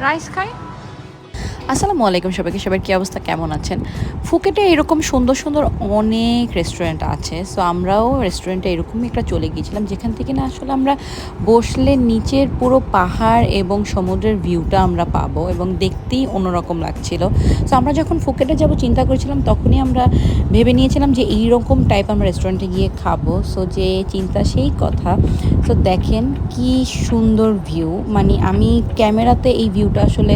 Rice খাই আসসালামু আলাইকুম সবাইকে, সবার কী অবস্থা, কেমন আছেন? ফুকেটে এরকম সুন্দর সুন্দর অনেক রেস্টুরেন্ট আছে সো আমরাও রেস্টুরেন্টে এরকমই একটা চলে গিয়েছিলাম, যেখান থেকে না আসলে আমরা বসলে নিচের পুরো পাহাড় এবং সমুদ্রের ভিউটা আমরা পাবো এবং দেখতেই অন্যরকম লাগছিল। সো আমরা যখন ফুকেটে যাব, চিন্তা করেছিলাম, তখনই আমরা ভেবে নিয়েছিলাম যে এইরকম টাইপ আমরা রেস্টুরেন্টে গিয়ে খাব। সো যে চিন্তা, সেই কথা। তো দেখেন কি সুন্দর ভিউ মানে আমি ক্যামেরাতে এই ভিউটা আসলে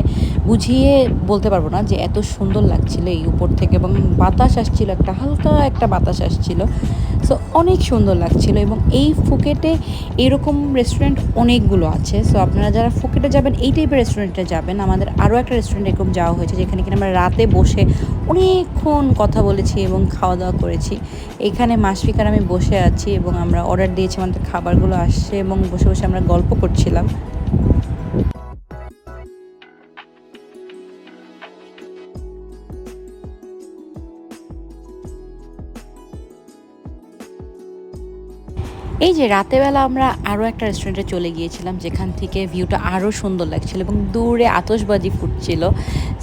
বুঝিয়ে বলতে পারব না যে এত সুন্দর লাগছিল এই উপর থেকে এবং বাতাস আসছিল একটা, হালকা একটা বাতাস আসছিল। সো অনেক সুন্দর লাগছিল এবং এই ফুকেটে এরকম রেস্টুরেন্ট অনেকগুলো আছে। সো আপনারা যারা ফুকেটে যাবেন, এই টাইপের রেস্টুরেন্টে যাবেন। আমাদের আরও একটা রেস্টুরেন্ট এরকম যাওয়া হয়েছে যেখানে কিনা আমরা রাতে বসে অনেকক্ষণ কথা বলেছি এবং খাওয়া দাওয়া করেছি। এখানে মাসফিকার আমি বসে আছি এবং আমরা অর্ডার দিয়েছি, আমাদের খাবারগুলো আসছে এবং বসে বসে আমরা গল্প করছিলাম। এই যে রাতেবেলা আমরা আরও একটা রেস্টুরেন্টে চলে গিয়েছিলাম, যেখান থেকে ভিউটা আরও সুন্দর লাগছিল এবং দূরে আতসবাজি ফুটছিল।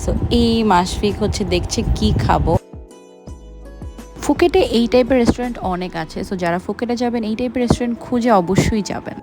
সো এই মাসফিক হচ্ছে দেখছে কি খাব। ফুকেটে এই টাইপের রেস্টুরেন্ট অনেক আছে। সো যারা ফুকেটে যাবেন, এই টাইপের রেস্টুরেন্ট খুঁজে অবশ্যই যাবেন।